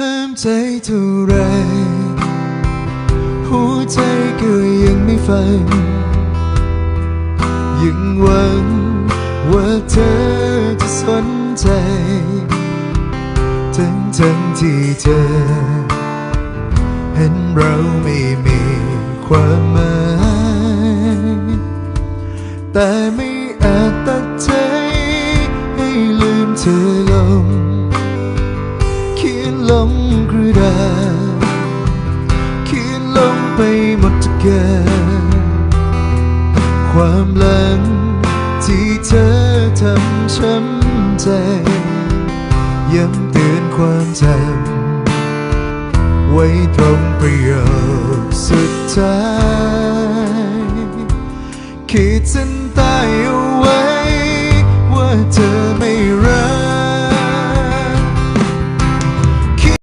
ห้ามใจเท่าไรหัวใจก็ยังไม่ฟังยังหวังว่าเธอจะสนใจทั้งทั้งที่เธอ เห็นเราไม่มีความหมายแต่ไม่อาจตัดใจให้ลืมเธอลง ไปหมดทุกอย่างความหลังที่เธอทำช้ำใจ ย้ำเตือนความจำไว้ตรงประโยคสุดท้าย ขีดเส้นใต้